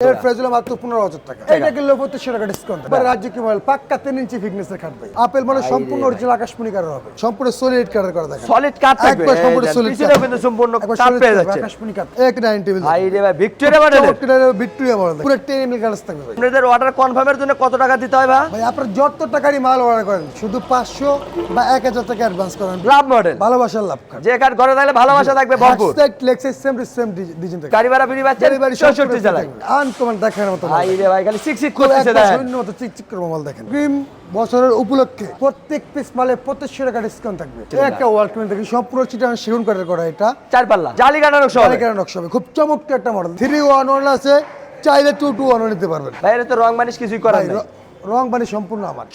এর প্রাইস হলো মাত্র পনেরো হাজার টাকা এটা কিনলে পঁচিশশো টাকা ডিসকাউন্ট এবার রাজ্য কি মোবাইল পাক্কা তিন ইঞ্চি ফিটনেস এর কাটবে আপেল মানে সম্পূর্ণ অরিজিনাল আকাশমণি হবে সম্পূর্ণ সলিড করা সলিড কাট থাকবে সম্পূর্ণ solid কাট। কিন্তু সম্পূর্ণ কাট পেয়ে যাচ্ছে আকাশমণি কাট এক নাইন টেবিল ভাই রে ভাই ভিক্টোরিয়া মডেলের ভিক্টোরিয়া মডেল পুরো এমএল থাকবে আপনাদের অর্ডার কনফার্মের জন্য কত টাকা দিতে হয় ভাই ভাই আপনার যত টাকারই মাল অর্ডার করেন শুধু পাঁচশো বা এক হাজার টাকা অ্যাডভান্স করেন লাভ মডেল ভালোবাসার লাভ খান যে কার্ড ঘরে থাকলে ভালোবাসা থাকবে ভরপুর লেক্সাস সেম সেম ডিজাইন গাড়ি ভাড়া ফ্রি পাচ্ছেন চৌষট্টি জেলায় আনকমন দেখার মতো ভাই রে ভাই খালি সিক সিক খুব করতেছে একটা দেখেন শূন্য মতো চিকচিক করে মোবাইল দেখেন। ক্রিম বছরের উপলক্ষে প্রত্যেক পিস মালে পঁচিশশো টাকা ডিসকাউন্ট থাকবে। একটা ওয়ার্ল্ড ক্রিম দেখি সম্পূর্ণ চিটাং সেগুন কাঠের করা এটা। চার পাল্লা জালি কাটানো সব কারিগরের নকশা খুব চমৎকার একটা মডেল থ্রি ওয়ান ওয়ান আছে চাইলে টু টু ওয়ান নিতে পারবেন। ভাই এটা তো রং মানিস কিছুই করার নেই। রং বানি সম্পূর্ণ আমার।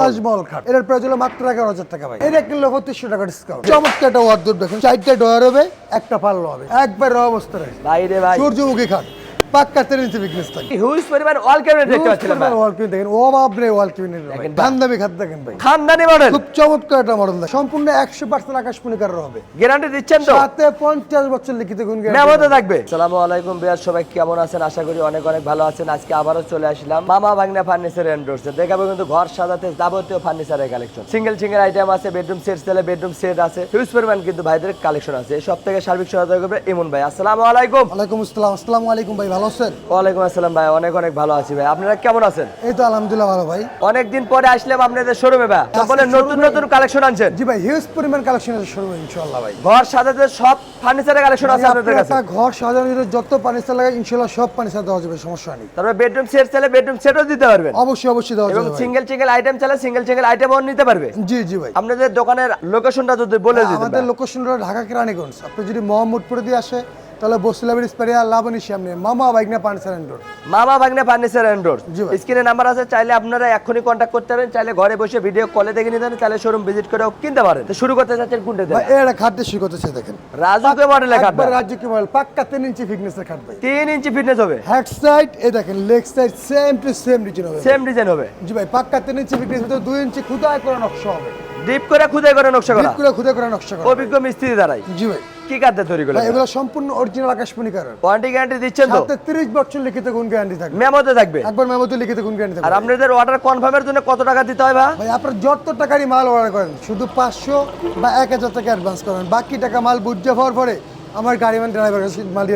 তাজমহল। খাট। এটার প্রাইস হলো মাত্র এগারো হাজার টাকা ভাই। এটা কিনলে পঁচিশশো টাকা ডিসকাউন্ট চমৎকার একটা ওয়ার্ড দেখেন। চারটা ডয়ার হবে একটা পাল্লা হবে। একবার অবস্থা রয়েছে। ভাই। সূর্যমুখী খাট। পাক্কা তিন ইঞ্চি ফিটনেস থাকে। হিউজ পরিমাণ অল ক্যাবিনেট দেখতে পাচ্ছিলাম ভাই? ওয়াল কিউন দেখেন? ও বাপ ওয়াল কিউন দেখেন? দামি খাত দেখেন ভাই। খানদানি মডেল খুব চমৎকার একটা মডেল সম্পূর্ণ একশো পার্সেন্ট আকাশমণি কালার হবে। গ্যারান্টি দিচ্ছেন তো? সাথে পঞ্চাশ বছর লিখিত গুণ মেমোতে থাকবে। সালামু আলাইকুম বিয়ার সবাই কেমন আছেন? আশা করি অনেক অনেক ভালো আছেন। আজকে আবারও চলে আসলাম মামা ভাগনা ফার্নিচার এন্ডোর্সে দেখাবো কিন্তু ঘর সাজাতে যাবতীয় ফার্নিচারের কালেকশন সিঙ্গেল সিঙ্গেল আইটেম আছে বেডরুম সেট সেলে বেডরুম সেট আছে। হিউজ পরিমাণ কিন্তু ভাইদের কালেকশন আছে। সব থেকে সার্বিক সহায়তা করবে ইমন ভাই। আসসালামু আলাইকুম। ওয়ালাইকুম আসসালাম। আসসালামু আলাইকুম ভাই ভালো আছেন? ওয়ালাইকুম আসসালাম ভাই অনেক অনেক ভালো আছি ভাই। আপনারা কেমন আছেন? এই তো আলহামদুলিল্লাহ ভালো ভাই। অনেকদিন পরে আসলাম আপনাদের শোরুমে ভাই। বলে নতুন নতুন কালেকশন আনছেন। জি ভাই হিউজ পরিমাণ কালেকশন আছে শুরু ইনশাআল্লাহ ভাই। ঘর সাজাতে সব ফার্নিচারের কালেকশন আছে আপনাদের কাছে? ঘর সাজানোর যত ফার্নিচার লাগে ইনশাআল্লাহ সব ফার্নিচার দেওয়া যাবে সমস্যা নেই। তারপরে বেডরুম সেট চাইলে বেডরুম সেটও দিতে পারবেন। অবশ্যই অবশ্যই দেওয়া যাবে ভাই। সিঙ্গেল সিঙ্গেল আইটেম চাইলে সিঙ্গেল সিঙ্গেল আইটেমও নিতে পারবে। জি জি ভাই। আপনাদের দোকানের লোকেশনটা যদি বলে দিতেন আমাদের ভাই। লোকেশন হলো ঢাকা কেরানীগঞ্জ। আপনি যদি মোহাম্মদপুরে দিয়ে আসে তাহলে বসিলাবির স্পেরিয়া লাবণী সামনে। মামা বাইকনা furniture and door. Mama Bhagne furniture and door স্ক্রিনে নাম্বার আছে চাইলে আপনারা এখনই কন্ট্যাক্ট করতে পারেন চাইলে ঘরে বসে ভিডিও কলে দেখে নিতে পারেন চাইলে শোরুম ভিজিট করেও কিনতে পারেন। তো শুরু করতে চাচ্ছেন কোনটা ভাই এটা খাদ্য শুরু করতেছে দেখেন। রাজুকে মডেলে একবার কাটবে রাজ্য কি মডেল পাক্কা তিন ইঞ্চি ফিটনেস এর খাট ভাই। তিন ইঞ্চি ফিটনেস হবে। হেড সাইড এই দেখেন leg side same to same design হবে। সেম ডিজাইন হবে। জি ভাই পাক্কা তিন ইঞ্চি ফিটনেস ভিতরে দুই ইঞ্চি খুদাই করা নকশা হবে। ডিপ করে খুদে করে নকশা করা। ডিপ করে খুদে করা নকশা করা। অভিজ্ঞ মিস্ত্রি দ্বারাই। জি ভাই। কি কাটতে তৈরি করলেন? এগুলো সম্পূর্ণ অরিজিনাল আকাশমণি কারণ ওয়ারেন্টি গ্যারান্টি দিচ্ছেন তো? সাথে 30 বছর লিখিত গুণ গ্যারান্টি থাকবে। মেমোতে থাকবে? একবার মেমোতে লিখিত গুণ গ্যারান্টি আর আপনাদের অর্ডার কনফার্মের জন্য কত টাকা দিতে হয় ভাই? ভাই আপনার যত টাকারই মাল অর্ডার করেন শুধু পাঁচশো বা এক হাজার টাকা অ্যাডভান্স করেন। বাকি টাকা মাল বুঝে পাওয়ার পরে আমার গাড়ি মান ড্রাইভার মাল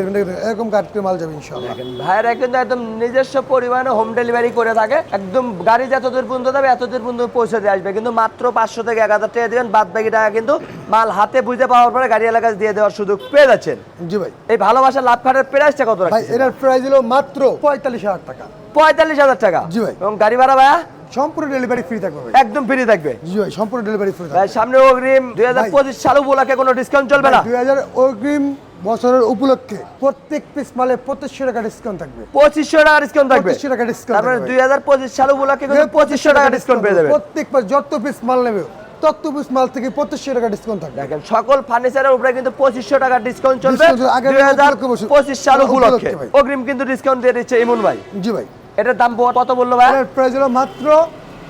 এরকম করে মাল যাবে ইনশাআল্লাহ। দেখেন ভাইয়েরা কিন্তু একদম নিজস্ব পরিমাণে হোম ডেলিভারি করে থাকে। একদম গাড়ি যতদূর পর্যন্ত যাবে এতদূর পর্যন্ত পৌঁছে দিয়ে আসবে। কিন্তু মাত্র পাঁচশো থেকে এক হাজার টাকা দেবেন বাদ বাকি টাকা কিন্তু মাল হাতে বুঝতে পাওয়ার পরে গাড়ি এলাকায় দিয়ে দেওয়ার সুযোগ পেয়ে যাচ্ছেন। জি ভাই। এই ভালোবাসা লাভ খাটের প্রাইসটা কত ভাই এটার প্রাইস হলো মাত্র পঁয়তাল্লিশ হাজার টাকা। পঁয়তাল্লিশ হাজার টাকা। জি ভাই। এবং গাড়ি ভাড়া ভাইয়া? সম্পূর্ণ ডেলিভারি ফ্রি থাকবে একদম ফ্রি থাকবে। জি ভাই সম্পূর্ণ ডেলিভারি ফ্রি থাকবে। সামনে অগ্রিম দুই হাজার পঁচিশ সাল উপলক্ষে কোনো ডিসকাউন্ট চলবে না। দুই হাজার অগ্রিম বছরের উপলক্ষে প্রত্যেক পিস মালে পঁচিশশো টাকা ডিসকাউন্ট থাকবে। পঁচিশশো টাকা ডিসকাউন্ট থাকবে। পঁচিশশো টাকা ডিসকাউন্ট তারপরে দুই হাজার পঁচিশ সাল উপলক্ষে পঁচিশশো টাকা ডিসকাউন্ট পেয়ে যাবে প্রত্যেক যত পিস মাল নেবে তত পিস মাল থেকে পঁচিশশো টাকা ডিসকাউন্ট থাকবে। দেখেন সকল ফার্নিচারের উপরে কিন্তু পঁচিশশো টাকা ডিসকাউন্ট চলবে। দুই হাজার পঁচিশ সাল উপলক্ষে। অগ্রিম কিন্তু ডিসকাউন্ট দিয়ে দিচ্ছে ইমন ভাই। জি ভাই। এটার দাম কত বলল ভাই? এর প্রাইস হলো মাত্র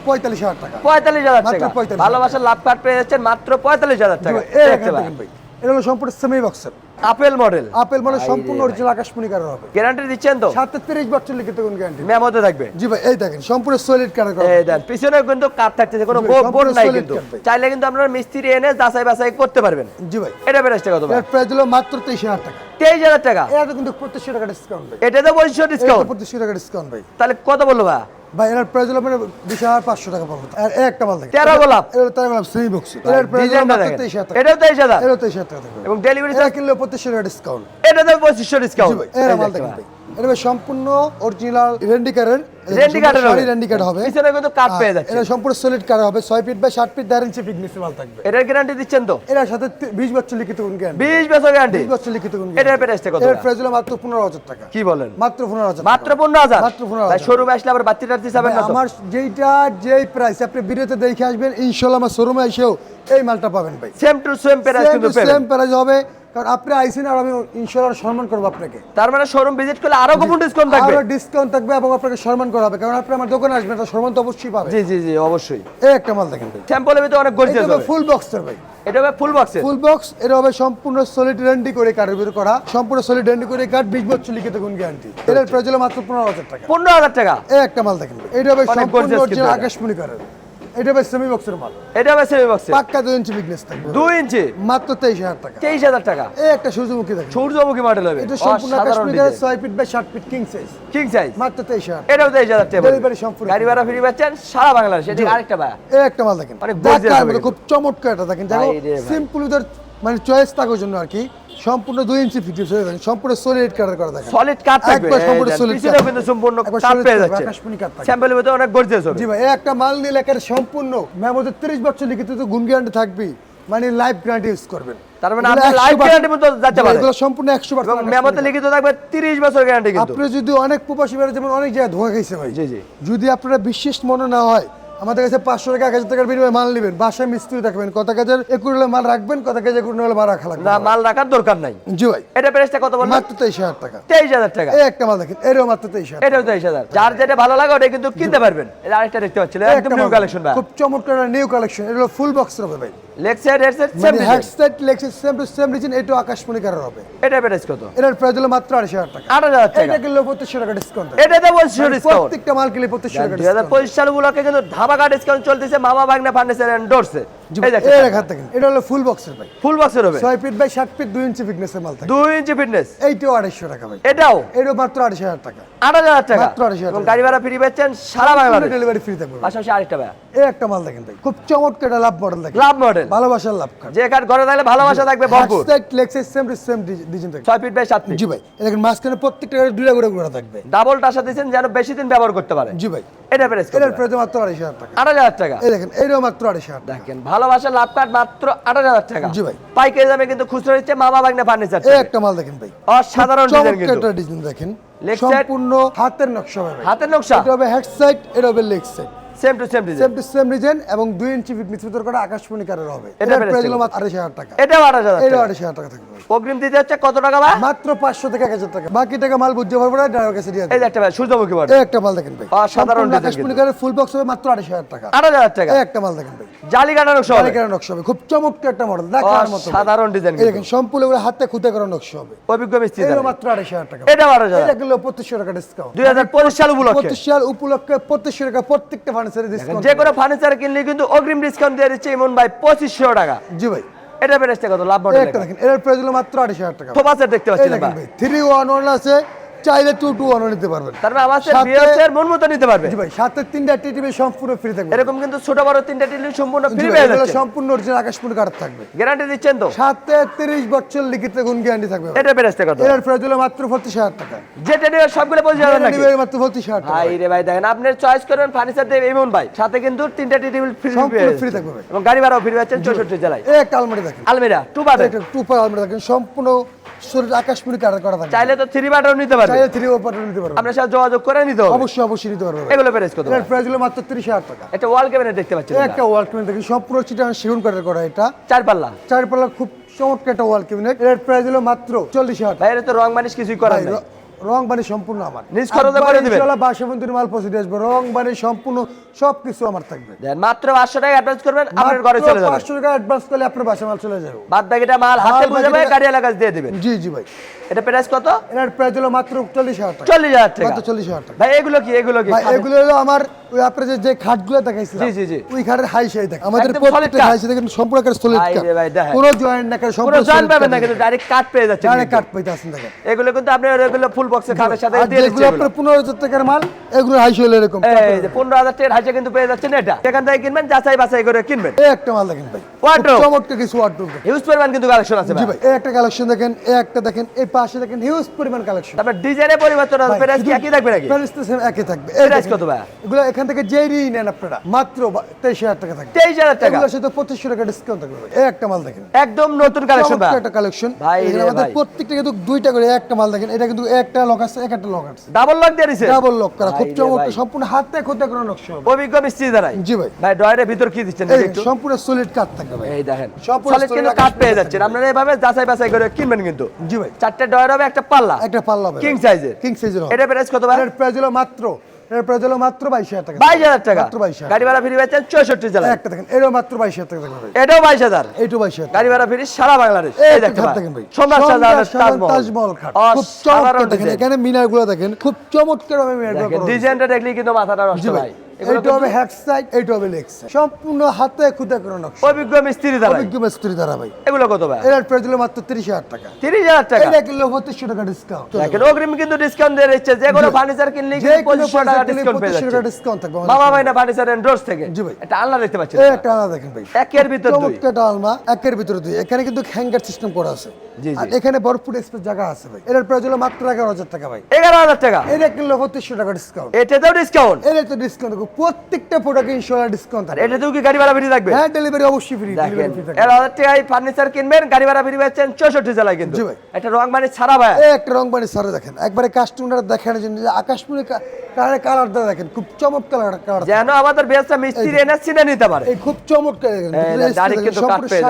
পঁয়তাল্লিশ হাজার টাকা। পঁয়তাল্লিশ হাজার টাকা। 45,000 ভালোবাসার লাভ কার্ড পেয়ে যাচ্ছেন মাত্র পঁয়তাল্লিশ হাজার টাকা। এটা হলো সম্পূর্ণ সেমি বক্সের আপেল মডেল আপেল মানে সম্পূর্ণ অরিজিনাল আকাশমণি হবে। গ্যারান্টি দিচ্ছেন তো? সাথে তিরিশ বছর লিখিত কোন গ্যারান্টি মেমোতে থাকবে? জি ভাই এই দেখেন সম্পূর্ণ সলিড এই পিছনে কিন্তু থাকতেছে কোনো বোর্ড নাই কিন্তু। চাইলে কিন্তু আপনারা মিস্ত্রি এনে যাচাই বাছাই করতে পারবেন। জি ভাই। এটা প্রাইসটা কত ভাই? প্রাইস হলো মাত্র তেইশ হাজার টাকা। তেইশ হাজার টাকা? এটা কিন্তু পঁচিশশো টাকা ডিসকাউন্ট এটা তো ডিসকাউন্ট পঁচিশশো টাকা ডিসকাউন্ট ভাই। তাহলে কত বলল ভাই? ভাই এর প্রাইস হলো মানে বিশ হাজার পাঁচশো টাকা পাবো আর একটা মাল থাকে তেরো গোলাপ। এটা তেরো গোলাপ সেমি বক্স এর প্রাইস তেইশ হাজার এটাও তেইশ হাজার। এটাও তেইশ হাজার টাকা এবং ডেলিভারি চার্জ কিনলে পঁচিশশো টাকা ডিসকাউন্ট এটা তো পঁচিশশো ডিসকাউন্ট ভাই এর মাল দেখেন ভাই। এটা সম্পূর্ণ অরিজিনাল রেন্ডিকারের রেন্ডি হবে। রেন্ডি হবে। পিছনে কিন্তু কাঠ পেয়ে যাচ্ছে। এটা সম্পূর্ণ সলিড কাঠ হবে। ছয় ফিট বাই ষাট ফিট দেড় ইঞ্চি ফিটনেস মাল থাকবে। এটার গ্যারান্টি দিচ্ছেন তো? এটার সাথে তি- বিশ বছর লিখিত গুণ জ্ঞান বিশ বছর গ্যারান্টি বিশ বছর লিখিত গুণ এটার প্রাইসটা কত? এর প্রাইস হলো মাত্র পনেরো হাজার টাকা। কি বলেন? মাত্র পনেরো হাজার মাত্র পনেরো হাজার? মাত্র 15,000 ভাই শোরুমে আসলে আবার বাচ্চা টাচ্চি যাবেন না আমার যেইটা যেই প্রাইস আপনি ভিডিওতে দেখে আসবেন ইনশাল্লাহ আমার শোরুমে এসেও এই মালটা পাবেন ভাই। সেম টু সেম প্রাইস কিন্তু পেবেন সেম প্রাইস হবে। কারণ আপনি আইসেন আর আমি সম্মান করব আপনাকে। তার মানে শোরুম ভিজিট করলে আরও ডিসকাউন্ট থাকবে? আরও ডিসকাউন্ট থাকবে এবং আপনাকে সম্মান করা হবে কারণ আপনি আমার দোকানে আসবেন তো সম্মান তো অবশ্যই পাবে জি জি জি অবশ্যই। এই একটা মাল দেখেন স্যাম্পলের ভিতরে অনেক গর্জিয়াস হবে। ফুল বক্সের ভাই। এটা হবে ফুল বক্সের ফুল বক্স এটা হবে সম্পূর্ণ সলিড রেন্ডি করে কাঠের ভিতরে করা। সম্পূর্ণ সলিড রেন্ডি করে কাঠ বিশ বছর লিখিত গুণ গ্যারান্টি এটার প্রাইস হলো মাত্র পনেরো হাজার টাকা। পনেরো হাজার টাকা? এই একটা মাল দেখেন। এটা হবে সম্পূর্ণ। আকাশমণি কাঠের এটা হবে সেমি বক্সের মাল। এটা হবে সেমি বক্সের পাক্কা দুই ইঞ্চি বিগনেস থাকবে। দুই ইঞ্চি? মাত্র তেইশ হাজার টাকা। তেইশ হাজার টাকা। এই একটা সূর্যমুখী দেখেন। সূর্যমুখী মডেল হবে। এটা সম্পূর্ণ ছয় ফিট বাই ষাট feet king size king size মাত্র তেইশ হাজার। এটাও তেইশ হাজার টাকা। Delivery সম্পূর্ণ। গাড়ি ভাড়া ফ্রি পাচ্ছেন। সারা বাংলাদেশ। এটা আরেকটা ভাই। এই একটা মাল দেখেন। খুব চমৎকার এটা দেখেন। ভাই ভাই। সিম্পল মানে চয়েস থাকার জন্য আর কি। সম্পূর্ণ দুই ইঞ্চি ফিটিংস হয়ে দেখেন সম্পূর্ণ সলিড করা দেখেন সলিড কাট থাকবে একবার সম্পূর্ণ পিছনেও কাঠ। কিন্তু সম্পূর্ণ কাট পেয়ে যাচ্ছে। আকাশমণি থাকবে। স্যাম্পলের অনেক গর্জিয়াস হবে। জি ভাই একটা মাল নিলে একের সম্পূর্ণ মেমোতে তিরিশ বছর লিখিত তো গুণ গ্যারান্টি থাকবে মানে লাইফ গ্যারান্টি ইউজ করবেন। তার মানে আপনি 100% life guarantee মতো এগুলো সম্পূর্ণ একশো এবং মেমোতে লিখিত থাকবে তিরিশ বছর গ্যারান্টি কিন্তু। আপনি যদি অনেক প্রবাসী যেমন অনেক জায়গায় ধোয়া খাইছে ভাই জি জি। যদি আপনারা বিশেষ মনে না হয় আমাদের কাছে পাঁচশো টাকা এক হাজার টাকার বিনিময়ে মাল নেবেন। বাসায় মিস্ত্রি থাকবেন কত কাজের একুশ হলে মাল রাখবেন কত কাজে একুশ হলে মাল রাখা লাগবে। না মাল রাখার দরকার নাই। জি ভাই। এটা প্রাইসটা কত বলবেন মাত্র তেইশ হাজার টাকা। তেইশ হাজার টাকা। এই একটা মাল দেখেন এরও মাত্র তেইশ হাজার এটাও তেইশ হাজার। যার যেটা ভালো লাগে ওটা কিন্তু কিনতে পারবেন। এটা আরেকটা দেখতে পাচ্ছিলেন একদম নিউ কালেকশন ভাই। খুব চমৎকার নিউ কালেকশন এটা হলো ফুল বক্স হবে ভাই। Leg side head side same headset same to same design এটু আকাশমণি হবে। এটা প্রাইস কত? এটার প্রাইস হলো মাত্র আড়াইশ হাজার টাকা। আট হাজার টাকা। এটা কিলো 3500 টাকা ডিসকাউন্ট বলছি ডিসকাউন্ট প্রত্যেকটা মাল কিলো 3500 টাকা দুই হাজার ডিসকাউন্ট পঁচিশ সাল উপলক্ষে কিন্তু ধামাকা ডিসকাউন্ট চলতেছে মামা ভাগনা ফার্নিচার এন্ডোরসে এই এই দেখেন। রেখা দেখেন এটা হলো ফুল বক্সের ভাই। ফুল বক্সের হবে। ছয় ফিট বাই ষাট ফিট দুই ইঞ্চি ফিটনেসের মাল থাকে। দুই ইঞ্চি ফিটনেস এইটাও আড়াইশো টাকা ভাই। এটাও? এটাও মাত্র আড়াইশ হাজার টাকা। আট হাজার টাকা। মাত্র 28,000 এবং গাড়ি ভাড়া ফ্রি পাচ্ছেন সারা বাংলাদেশ। ডেলিভারি ফ্রি থাকবে পাশাপাশি আরেকটা ভাই এই একটা মাল দেখেন ভাই। খুব চমৎকার একটা লাভ মডেল দেখেন। লাভ মডেল ভালোবাসার লাভ কার্ড যে কাঠ ঘরে থাকলে ভালোবাসা থাকবে ভরপুর। Headset leg set same to same design থাকবে। ছয় ফিট বাই সাত ফিট জি ভাই। দেখেন মাঝখানে প্রত্যেকটা গাড়ি দুইটা করে ঘোরা থাকবে। ডাবল টাসা দিয়েছেন যেন বেশি দিন ব্যবহার করতে পারে। জি ভাই। এটা প্রাইস কত প্রাইস মাত্র আড়াইশ হাজার টাকা। আট হাজার টাকা। এই দেখেন এটাও মাত্র আড়াইশ হাজার দেখেন ভালোবাসা লাভ কার্ড মাত্র আট হাজার টাকা। জি ভাই। পাইকারি দামে কিন্তু খুচরা দিচ্ছে মামা বাগনা ফার্নিচার একটা মাল দেখেন ভাই। অসাধারণ ডিজাইন কিন্তু। ডিজাইন দেখেন? সম্পূর্ণ হাতের নকশা হবে হাতের নকশা? এটা হবে হেড সাইড এটা হবে leg side same to same design same to same design এবং দুই ইঞ্চি ফিট ভিতর করে আকাশমণি কালার হবে। এটা প্রাইস হলো মাত্র আড়াইশ হাজার টাকা। এটাও আট হাজার এটাও টাকা। আড়াইশ হাজার টাকা থাকবে। অগ্রিম দিতে হচ্ছে কত টাকা ভাই? মাত্র পাঁচশো থেকে এক হাজার টাকা। বাকি টাকা মাল বুঝতে পারব না ড্রাইভার কাছে দিয়ে এই। একটা ভাই সূর্যমুখী এই একটা মাল দেখেন ভাই। সম্পূর্ণ আকাশমণি। কালার ফুল বক্স হবে মাত্র আড়াইশ হাজার টাকা। আট হাজার টাকা। এই একটা মাল দেখেন ভাই। জালি কাটা নকশা হবে। কারিগরের নকশা হবে। খুব চমৎকার একটা মডেল দেখার মতো। সাধারণ ডিজাইন এই দেখেন সম্পূর্ণ করে হাতে খুঁতে করা নকশা হবে। অভিজ্ঞ মিস্ত্রি দ্বারা। মাত্র আড়াইশ হাজার টাকা। এটা বারো হাজার। এটা কিলো পঁচিশশো টাকা ডিসকাউন্ট দুই হাজার পঁচিশ সাল উপলক্ষে। পঁচিশ সাল উপলক্ষে পঁচিশশো টাকা প্রত্যেকটা ফার্নিচারে ডিসকাউন্ট যে কোনো ফার্নিচার কিনলে কিন্তু অগ্রিম ডিসকাউন্ট দিয়ে দিচ্ছে ইমন ভাই পঁচিশশো টাকা। জি ভাই। এটা প্রাইসটা কত? লাভ একটা দেখেন। এর প্রাইস হলো মাত্র আড়াইশ হাজার টাকা। আছে দেখতে পাচ্ছেন ভাই। থ্রি ওয়ান ওয়ান আছে। চাইলে টু টু ওয়ানও নিতে পারবেন। তার মানে সাথে- বিয়ার্সের মন মতো নিতে পারবে। জি ভাই সাথে তিনটা টিভি সম্পূর্ণ ফ্রি থাকবে। এরকম কিন্তু ছোট বড় তিনটা টিলি সম্পূর্ণ ফ্রি পেয়ে যাচ্ছে। সম্পূর্ণ অরিজিনাল আকাশপুর কার্ড থাকবে। গ্যারান্টি দিচ্ছেন তো? সাথে তিরিশ বছর লিখিত গুণ গ্যারান্টি থাকবে। এটা প্রাইসটা কত? এর প্রাইস হলো মাত্র পঁচিশ হাজার টাকা। যেটা নিয়ে সবগুলো পৌঁছে যাবেন নাকি? নিবে মাত্র পঁচিশ হাজার টাকা। ভাই রে ভাই দেখেন আপনি চয়েস করবেন ফার্নিচার দেবে ইমন ভাই। সাথে কিন্তু তিনটা টেবিল ফ্রি সম্পূর্ণ free থাকবে এবং গাড়ি ভাড়াও ফ্রি পাচ্ছেন চৌষট্টি জেলায়। এই একটা আলমারি দেখেন। আলমিরা টু বাদে টু পার আলমারি দেখেন সম্পূর্ণ শরীর আকাশপুরি কার্ড করা থাকবে। চাইলে তো থ্রি বাটাও নিতে পারবে। চাইলে থ্রি ওপার নিতে পারবেন। আপনার সাথে যোগাযোগ করে নিতে হবে। অবশ্যই অবশ্যই নিতে পারবেন। এগুলো প্রাইস কত এর প্রাইস হলো মাত্র তিরিশ হাজার টাকা। একটা ওয়াল ক্যাবিনেট দেখতে পাচ্ছেন একটা ওয়াল ক্যাবিনেট দেখেন সম্পূর্ণ চিটাং সেগুন কাঠের করা এটা। চার পাল্লা চার পাল্লা খুব চমৎকার একটা ওয়াল ক্যাবিনেট এর প্রাইস হলো মাত্র চল্লিশ হাজার টাকা। এর তো রং মানিস কিছুই করা নাই। র- বানি সম্পূর্ণ আমার। নিজ খরচে করে দিবেন। বাসাবন্তীর মাল পৌঁছে দিয়ে আসবে। রং বানি সম্পূর্ণ সবকিছু আমার থাকবে। দেন মাত্র পাঁচশো টাকা অ্যাডভান্স করবেন আপনার ঘরে চলে যাবে 500 টাকা অ্যাডভান্স করলে আপনার বাসা মাল চলে যাবে। বাদ বাকিটা মাল হাতে বুঝে বাকিটা- গাড়ি এলাকা দিয়ে দিবেন। জি জি ভাই। এটা প্রাইস কত? এটার প্রাইস হলো মাত্র চল্লিশ হাজার টাকা। চল্লিশ হাজার টাকা। মাত্র চল্লিশ হাজার টাকা। ভাই এগুলো কি? এগুলো কি ভাই এগুলো হলো আমার ওই যে- যে খাটগুলো দেখাইছিলেন জি, জি, জি। ওই খাটের হাই সাই দেখ। আমাদের প্রত্যেকটা। হাই সাই দেখেন সম্পূর্ণ একটা সলিড ভাই কাঠ রে ভাই, দেখেন। কোনো জয়েন্ট না করে সম্পূর্ণ জয়েন্ট পাবেন না কিন্তু ডাইরেক্ট কাট পেয়ে যাচ্ছে ডাইরেক্ট কাঠ পেয়ে আসেন দেখেন। এগুলো কিন্তু আপনি এগুলো ফুল বক্সের খাটের সাথে দিয়ে এগুলো আপনার পনেরো হাজার টাকার মাল এগুলো হাই সাই এরকম। এই যে পনেরো হাজার হাই সাই কিন্তু পেয়ে যাচ্ছেন এটা। সেখান থেকে কিনবেন যাচাই বাছাই করে কিনবেন। এই একটা মাল দেখেন ভাই। Wardrobe। চমৎকার কিছু ওয়ার্ডরোব হিউজ পরিমাণ কিন্তু কালেকশন আছে জি ভাই। ভাই এই একটা কালেকশন দেখেন এই একটা দেখেন এই পাশে দেখেন হিউজ পরিমাণ কালেকশন তারপর ডিজাইনে পরিবর্তন হবে প্রাইস কি একই থাকবে নাকি? প্রাইস তো same একই থাকবে। এই প্রাইস কত ভাই? এগুলো এখান থেকে যেই নেন আপনারা মাত্র তেইশ হাজার টাকা থাকবে। তেইশ হাজার টাকা। এগুলোর সাথে পঁচিশশো টাকা ডিসকাউন্ট থাকবে এই একটা মাল দেখেন। একদম নতুন কালেকশন ভাই। একটা কালেকশন ভাই আমাদের প্রত্যেকটা কিন্তু দুইটা করে একটা মাল দেখেন। এটা কিন্তু একটা লক আছে একটা লক আছে। ডাবল লক দিয়ে ডাবল লক করা খুব চমৎকার। সম্পূর্ণ হাতে খোদা করা নকশা অভিজ্ঞ মিস্ত্রি দ্বারাই। জি ভাই। ভিতর কি দিচ্ছেন একটু। সম্পূর্ণ সলিড থাকবে ভাই এই দেখেন সব কিন্তু কাঠ পেয়ে যাচ্ছেন। আপনারা এইভাবে যাচাই বাছাই করে কিনবেন কিন্তু। জি ভাই। চারটে ডয়ার হবে একটা পাল্লা। একটা পাল্লা কিং সাইজের কিং সাইজের এটা প্রাইস কত ভাই? এর প্রাইস হলো মাত্র এর প্রাইস হলো মাত্র বাইশ হাজার টাকা। বাইশ হাজার টাকা। মাত্র বাইশ হাজার গাড়ি ভাড়া ফ্রি পাচ্ছেন চৌষট্টি জেলা একটা দেখেন এরও মাত্র বাইশ হাজার টাকা থাকবে এটাও বাইশ হাজার। এইটু বাইশ হাজার গাড়ি ভাড়া ফ্রি সারা বাংলাদেশ। এই দেখেন ভাই। তাজমহল। খাট। খুব চমৎকার দেখেন। এখানে মিনারগুলো দেখেন খুব চমৎকার ভাবে মিনার দেখেন করা ডিজাইনটা দেখলে কিন্তু মাথাটা নষ্ট ভাই। এইটা হবে হেড সাইড এইটা হবে লেগ সাইড সম্পূর্ণ হাতে খুদে করে নকশা। অভিজ্ঞ মিস্ত্রি দ্বারা অভিজ্ঞ মিস্ত্রি দ্বারা ভাই। এগুলো কত ভাই? এর প্রাইস হলো মাত্র টাকা। টাকা? এটা কিলো বত্রিশশো টাকা ডিসকাউন্ট দেখেন অগ্রিম কিন্তু ডিসকাউন্ট দিয়ে দিচ্ছে। যে কোনো ফার্নিচার কিনলে কিন্তু টাকা ডিসকাউন্ট পেয়ে টাকা যাচ্ছে। ডিসকাউন্ট থাকবে বাবা ভাই না ফার্নিচার এন্ডোর্স থেকে? জি ভাই। এটা আল্লাহ দেখতে পাচ্ছেন? এই একটা আলাদা দেখেন ভাই। একের ভিতর দুই। চমৎকার আলমা একের ভিতরে দুই। এখানে কিন্তু হ্যাঙ্গার সিস্টেম করা আছে। আর এখানে ভরপুর স্পেস জায়গা আছে ভাই। এর প্রাইস হলো মাত্র এগারো হাজার টাকা ভাই। এগারো হাজার টাকা? এটা কিলো বত্রিশশো টাকা ডিসকাউন্ট এটাতেও ডিসকাউন্ট এর তো ডিসকাউন্ট থাকবে প্রত্যেকটা প্রোডাক্ট ইনশাল্লাহ ডিসকাউন্ট থাকবে এটাতেও কি গাড়ি ভাড়া ফ্রি থাকবে? হ্যাঁ ডেলিভারি অবশ্যই ফ্রি এগারো হাজার টাকায় ফার্নিচার কিনবেন গাড়ি ভাড়া ফ্রি পাচ্ছেন চৌষট্টি জেলায় কিন্তু। একটা রং মানে ছাড়া ভাই। একটা রং বানি সারে দেখেন। একবারে কাস্টমার দেখানোর জন্য আকাশমণি কালার কালারটা দেখেন খুব চমৎকার কালার। যেন আমাদের মিস্ত্রি এনে চিনে নিতে পারে। এই খুব চমৎকার দাড়ি কিন্তু কাট পেয়ে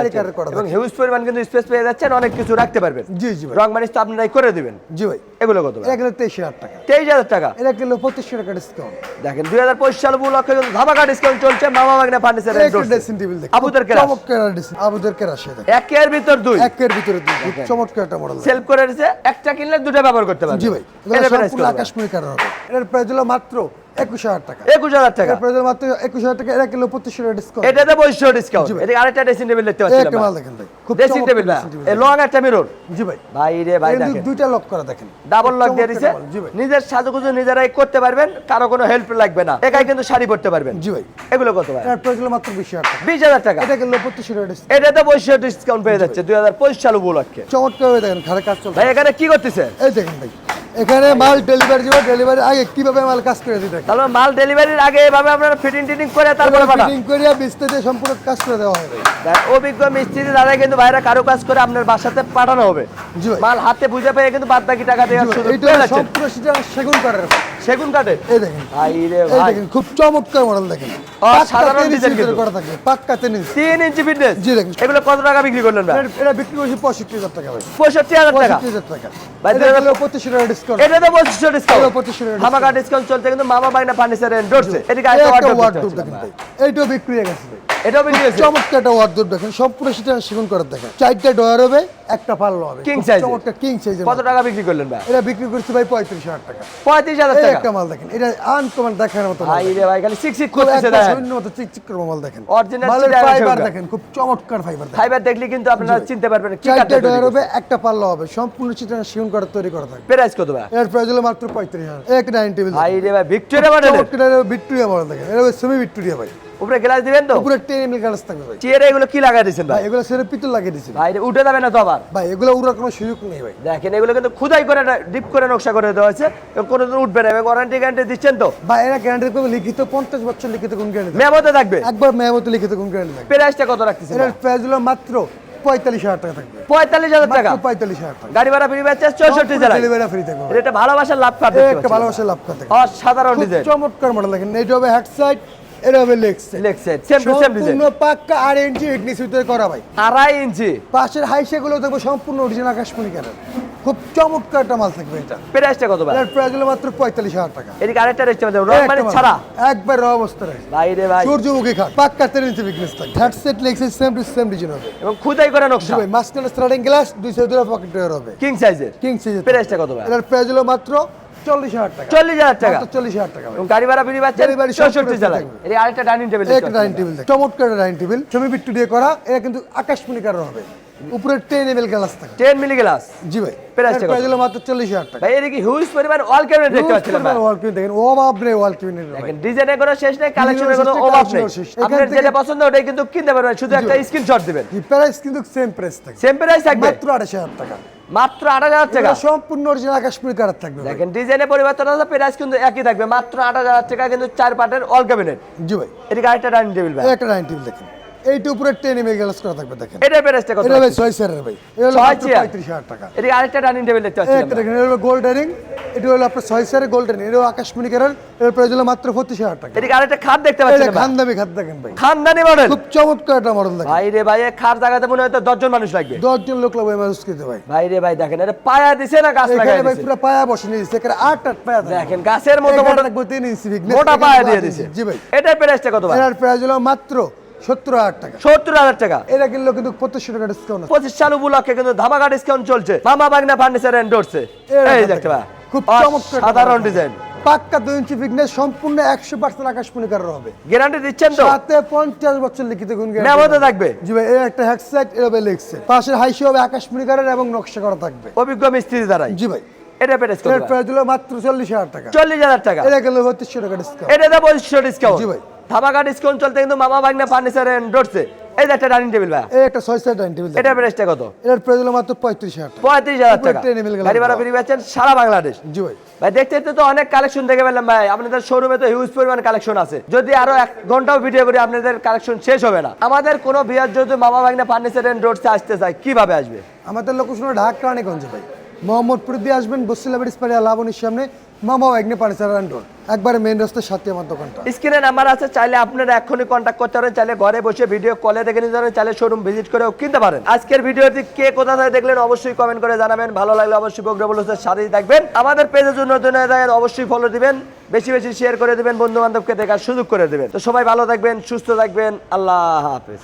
এবং হিউজ পরিমাণ কিন্তু স্পেস পেয়ে যাচ্ছেন অনেক কিছু রাখতে পারবেন। জি জি রং মানিস তো আপনারাই করে দিবেন। জি ভাই। এগুলো কত? এটা কিলো তেইশ হাজার টাকা। তেইশ হাজার টাকা। এটা কিলো পঁচিশশো টাকা ডিসকাউন্ট দেখেন দুই হাজার পঁচিশ সাল উপলক্ষে কিন্তু ধামাকা ডিসকাউন্ট চলছে মামা বাগনা ফার্নিচার ড্রেসিং টেবিল দেখেন। আবুদের কেরা কেরাস। চমৎকার ড্রেসিং আবুদের কেরাস দেখেন একের ভিতর দুই। একের ভিতরে দুই চমৎকার একটা মডেল সেলফ করে দিয়েছে একটা কিনলে দুটো ব্যবহার করতে পারবে। জি ভাই এটা আকাশমণি হবে। এটার প্রাইস হলো মাত্র একুশ হাজার টাকা। একুশ হাজার টাকা। এর মাত্র একুশ হাজার টাকা এটা কিলো পঁচিশশো ডিসকাউন্ট এটাতে বৈশ্য ডিসকাউন্ট এটা আরেকটা ড্রেসিং টেবিল দেখতে এই একটা মাল দেখেন ভাই ড্রেসিং টেবিল dressing এই লং একটা মিরর জি ভাই। ভাই রে ভাই দেখেন। দুইটা লক করা দেখেন। ডাবল লক দিয়ে দিছে। মাল, জি ভাই। নিজের সাজুগুজু নিজেরাই করতে পারবেন কারও কোনো হেল্প লাগবে না। একাই কিন্তু শাড়ি পরতে পারবেন। জি ভাই। এগুলো কত ভাই? প্রাইস মাত্র বিশ হাজার টাকা। বিশ হাজার টাকা। এটা কিলো পঁচিশশো ডিসকাউন্ট এটাতে বৈশ্য ডিসকাউন্ট পেয়ে যাচ্ছে। দুই হাজার পঁচিশ সাল উপলক্ষে। চমৎকার দেখেন ঘরে কাজ চলছে। ভাই এখানে কি করতেছে? এই দেখেন ভাই। এখানে মাল ডেলিভারি যাবে ডেলিভারি আগে কীভাবে মাল কাজ করে দিতে তাহলে মাল ডেলিভারির আগে এভাবে আপনারা ফিটিং টিটিং করে তারপরে পাঠান ফিটিং করে বিস্তারিত সম্পূর্ণ কাজ করে দেওয়া হবে। অভিজ্ঞ মিস্ত্রি দ্বারা কিন্তু বাইরে কারও কাজ করে আপনার বাসাতে পাঠানো হবে। মাল হাতে বুঝে পেয়ে কিন্তু বাদ বাকি টাকা দেওয়ার সুযোগ এইটা পেয়ে যাচ্ছেন সম্পূর্ণ সেটা সেগুন কাঠের সেগুন কাঠের? এই দেখেন। ভাই রে এই ভাই। দেখেন খুব চমৎকার মডেল দেখেন। সাধারণ ডিজাইন কিন্তু। করা থাকবে পাক্কা তেল তিন ইঞ্চি ফিটনেস জি দেখেন। এগুলো কত টাকা বিক্রি করলেন ভাই? এটা- এটা বিক্রি করছি পঁয়ষট্টি হাজার টাকা ভাই। পঁয়ষট্টি হাজার টাকা। পঁয়ষট্টি হাজার টাকা। ভাই, এটা দুই হাজার- হলো পঁচিশশো টাকা ডিসকাউন্ট এটা তো পঁচিশশো ডিসকাউন্ট এগুলো 25 টাকা ধামাকা ডিসকাউন্ট চলছে কিন্তু মামা বাইনা ফার্নিচার এন্ডোরসে এদিকে এই একটা ওয়ার্ড এইটাও বিক্রি হয়ে গেছে। বিক্রি চমৎকার একটা ওয়ার্ডরোব দেখেন সম্পূর্ণ সেটা সেগুন করার দেখেন। চারটা ডয়ার হবে একটা পাল্লা হবে। Size এর। চমৎকার কিং সাইজের কত টাকা বিক্রি করলেন ভাই? এটা বিক্রি করছি ভাই পঁয়ত্রিশ হাজার টাকা। পঁয়ত্রিশ হাজার টাকা। একটা মাল দেখেন এটা আনকমন দেখার মতো ভাই। রে ভাই খালি সিক সিক করতেছে দেখেন। শূন্য মতো চিকচিক করে মাল দেখেন। চিটাগাং ফাইবার দেখেন খুব চমৎকার ফাইবার দেখেন। ফাইবার দেখলে কিন্তু আপনারা চিনতে পারবেন কি চারটা ডয়ার হবে একটা পাল্লা হবে সম্পূর্ণ চিত্র সেগুন করার তৈরি করা থাকবে। প্রাইস কত ভাই? এর প্রাইস হলো মাত্র পঁয়ত্রিশ হাজার। এক ডাইনিং টেবিল ভাই রে ভাই ভিক্টোরিয়া চমৎকার ভিক্টোরিয়া মডেল দেখেন। এটা সেমি ভিক্টোরিয়া ভাই। উপরে গ্লাস দিবেন তো? পুরো টেন গ্লাস থাকবে ভাই। চেয়ারে এগুলো কি লাগাই দিয়েছেন ভাই? এগুলো সেরে পিতল লাগিয়ে দিছি ভাই উঠে যাবে না তো আবার? ভাই এগুলো উড়ার কোনো সুযোগ নেই ভাই। দেখেন এগুলো কিন্তু খুদাই করে ডিপ করে নকশা করে দেওয়া হয়েছে। এবং কোনোদিন উঠবে না। এবং ওয়ারেন্টি গ্যারান্টি দিচ্ছেন তো? ভাই এরা গ্যারান্টি করবে লিখিত পঞ্চাশ বছর লিখিত কোন গ্যারান্টি মেমোতে থাকবে? একবার মেয়ামতো লিখিত কোন গ্যারান্টি থাকবে। প্রাইসটা কত রাখতেছেন প্রাইস হলো মাত্র পঁয়তাল্লিশ হাজার টাকা থাকবে। পঁয়তাল্লিশ হাজার টাকা? পঁয়তাল্লিশ হাজার টাকা। গাড়ি ভাড়া ফ্রি পাচ্ছে চৌষট্টি জেলায়। ডেলিভারি ফ্রি থাকবে এটা ভালোবাসার লাভ কার্ড একটা ভালোবাসার লাভ করতে অসাধারণ ডিজাইন চমৎকার মডেল দেখেন। এটা হবে হ্যাড সাইড এটা হবে leg side leg set same to same design সম্পূর্ণ পাক্কা আর ইঞ্চি ইটনিস ভিতরে করা ভাই। আড়াই ইঞ্চি? পাশের হাইসেগুলো দেখব সম্পূর্ণ অরিজিনাল আকাশমণি কেনার খুব চমৎকার একটা মাল থাকবে এটা। প্রাইসটা কত ভাই? এটার প্রাইস হলো মাত্র পঁয়তাল্লিশ হাজার টাকা। এদিকে আরেকটা রেস্টে এই রং মানে ছাড়া। একবার র অবস্থা রয়েছে। ভাই রে ভাই। সূর্যমুখী খাট পাক্কা তেল ইঞ্চি বিগনেস থাকে head set leg size same to same design হবে এবং খুদাই করে নকশা। ভাই মাঝখানে স্লাইডিং গ্লাস দুই সাইড পকেট ডোর হবে। কিং সাইজের কিং সাইজ প্রাইসটা কত ভাই? এটার প্রাইস হলো মাত্র চল্লিশ হাজার টাকা। চল্লিশ হাজার টাকা। চল্লিশ হাজার টাকা গাড়ি ভাড়া ফ্রি পাচ্ছে গাড়ি ভাড়া সব চৌষট্টি করে এর আরেকটা ডাইনিং টেবিল এক ডাইনিং টেবিল চমৎকার ডাইনিং টেবিল ছবি বিট্টু দিয়ে করা এটা কিন্তু আকাশমণি কারণ হবে। উপরে টেন এমএল গ্লাস থাকে। টেন মিলি গ্লাস জি ভাই। Price টা প্রাইস হলো মাত্র চল্লিশ হাজার টাকা। ভাই এদিকে হিউজ পরিমাণ অল ক্যাবিনেট দেখতে পাচ্ছিলাম ভাই। ওয়াল কিউন দেখেন অভাব নেই ওয়াল কিউনের দেখেন ডিজাইনের কোনো শেষ নেই কালেকশনের কোনো অভাব নেই। collection-এর শেষ। এখান আপনার যেটা পছন্দ ওটাই কিন্তু কিনতে পারবেন শুধু একটা স্ক্রিনশট দিবেন। প্রাইস কিন্তু সেম প্রাইস থাকে সেম প্রাইস থাকবে? মাত্র আড়াইশ হাজার টাকা। মাত্র আট হাজার টাকা। সম্পূর্ণ অরিজিনাল কাশ্মীর কালার থাকবে দেখেন ডিজাইনের পরিবর্তন আছে প্রাইস কিন্তু একই থাকবে। মাত্র আট হাজার টাকা কিন্তু চার পার্টের অল ক্যাবিনেট জি ভাই। এটা আরেকটা ডাইনিং টেবিল ভাই। একটা ডাইনিং টেবিল দেখেন। এইটা উপরে টেন এম গ্লাস করা থাকবে দেখেন। এটা প্রাইসটা কত এটা ভাই ছয় সেরের ভাই। এটা হলো ছয় মাত্র চেয়ার? পঁয়ত্রিশ হাজার টাকা। এটা আরেকটা ডাইনিং টেবিল দেখতে এই পাচ্ছি একটা দেখেন এটা হলো গোল্ড রিং এটা হলো আপনার ছয় সেরের গোল্ড রিং এটা আকাশমণি কালারের প্রাইস হলো মাত্র পঁচিশ হাজার টাকা। এদিকে আরেকটা খাট দেখতে পাচ্ছি এটা খানদামি খাত দেখেন ভাই। খানদানি মডেল খুব চমৎকার একটা মডেল দেখেন। ভাই রে ভাই এ খাট জায়গাতে মনে হয় তো দশজন মানুষ লাগবে। দশজন লোক লাগবে ম্যানেজ করতে ভাই। ভাই রে ভাই দেখেন এটা পায়া দিছে না গাছ লাগাই এখানে ভাই পুরো পায়া বসে নিয়েছে এখানে আট আট পায়া দেখেন গাছের মতো মোটা থাকবে তিন ইঞ্চি thickness, মোটা পায়া দিয়ে দিছে। জি ভাই। এটার প্রাইসটা কত ভাই? এটার প্রাইস হলো মাত্র সত্তর হাজার টাকা। সত্তর হাজার টাকা। এটা কিনলো কিন্তু পঁচিশশো টাকা ডিসকাউন্ট পঁচিশ সাল উপলক্ষে কিন্তু ধামাকা ডিসকাউন্ট চলছে। মামা বাগনা ফার্নিচার এন্ডোরছে এই দেখতে ভাই খুব চমৎকার সাধারণ ডিজাইন পাক্কা দুই ইঞ্চি ফিটনেস সম্পূর্ণ একশো পার্সেন্ট আকাশমণি হবে। গ্যারান্টি দিচ্ছেন তো? সাথে পঞ্চাশ বছর লিখিত গুণ guarantee থাকবে। জি ভাই এর একটা হ্যাকসাইট এর হবে লেগসে পাশের হাইসি হবে আকাশমণি এবং নকশা করা থাকবে। অভিজ্ঞ মিস্ত্রি দ্বারাই। জি ভাই। এটা প্রাইস কত প্রাইস হলো মাত্র চল্লিশ হাজার টাকা। চল্লিশ হাজার টাকা। এটা গেল বত্রিশশো টাকা ডিসকাউন্ট এটা দেবো ডিসকাউন্ট জি ভাই। ধামাকা ডিসকাউন্ট চলতে কিন্তু মামা ভাগনা ফার্নিচার এন্ডোরছে এই একটা ডাইনিং টেবিল ভাই। এই একটা ছয় সাইড ডাইনিং টেবিল এটা প্রাইসটা কত? এর প্রাইস হলো মাত্র পঁয়ত্রিশ হাজার টাকা। পঁয়ত্রিশ হাজার উপরে টাকা। গাড়ি ভাড়া ফ্রি পাচ্ছেন সারা বাংলাদেশ। জি ভাই। ভাই দেখতে দেখতে তো অনেক কালেকশন দেখে পেলাম ভাই। আপনাদের শোরুমে তো হিউজ পরিমাণ কালেকশন আছে। যদি আরও এক ঘন্টাও ভিডিও করি আপনাদের কালেকশন শেষ হবে না। আমাদের কোনো বিয়ার যদি মামা ভাগনা ফার্নিচার এন্ড রোডসে আসতে চায় কীভাবে আসবে? আমাদের লোকেশন ঢাকা রানীগঞ্জ ভাই। মোহাম্মদপুর দিয়ে আসবেন, বসিলা বাড়ি পাড়িয়া লাবণীর সামনে। মামা এগনে পানিসার রোড একবারে মেইন রাস্তার সাথে আমার দোকানটা। স্ক্রিনে নাম্বার আছে, চাইলে আপনারা এখনই কন্ট্যাক্ট করতে পারেন, চাইলে ঘরে বসে ভিডিও কলে দেখে নিতে পারেন, চাইলে শোরুম ভিজিট করেও কিনতে পারেন। আজকের ভিডিওটি কে কোথা থেকে দেখলেন অবশ্যই কমেন্ট করে জানাবেন। ভালো লাগলে অবশ্যই প্রোগ্রামগুলোতে সাথেই থাকবেন। আমাদের পেজের জন্য থাকেন, অবশ্যই ফলো দিবেন, বেশি বেশি শেয়ার করে দিবেন বন্ধু বান্ধবকে দেখার সুযোগ করে দেবেন। তো সবাই ভালো থাকবেন, সুস্থ থাকবেন, আল্লাহ হাফেজ।